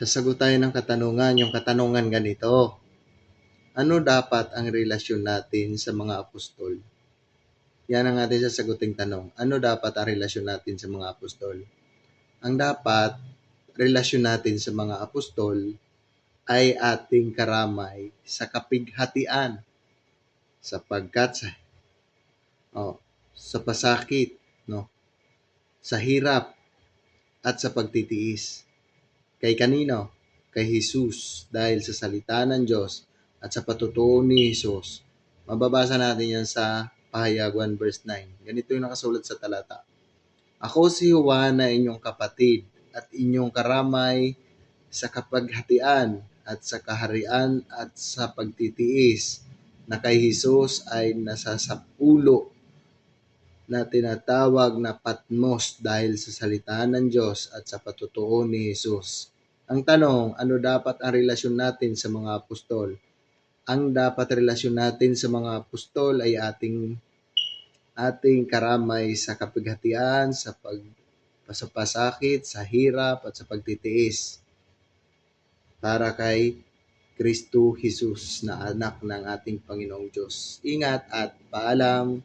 Sasagot tayo ng katanungan, yung katanungan ganito. Ano dapat ang relasyon natin sa mga apostol? Yan ang ating sasaguting tanong. Ano dapat ang relasyon natin sa mga apostol? Ang dapat relasyon natin sa mga apostol ay ating karamay sa kapighatian sapagkat sa oh, sa pasakit, no? Sa hirap at sa pagtitiis. Kay kanino? Kay Jesus dahil sa salita ng Diyos at sa patutuo ni Jesus. Mababasa natin yan sa Pahayag 1 verse 9. Ganito yung nakasulat sa talata. Ako si Juan na inyong kapatid at inyong karamay sa kapaghatian at sa kaharian at sa pagtitiis na kay Jesus ay nasasapulo na tinatawag na Patmos dahil sa salita ng Diyos at sa patutuo ni Jesus. Ang tanong, ano dapat ang relasyon natin sa mga apostol? Ang dapat relasyon natin sa mga apostol ay ating ating karamay sa kapighatian, sa pag sa pasakit, sa hirap at sa pagtitiis para kay Kristo Jesus na anak ng ating Panginoong Diyos. Ingat at paalam.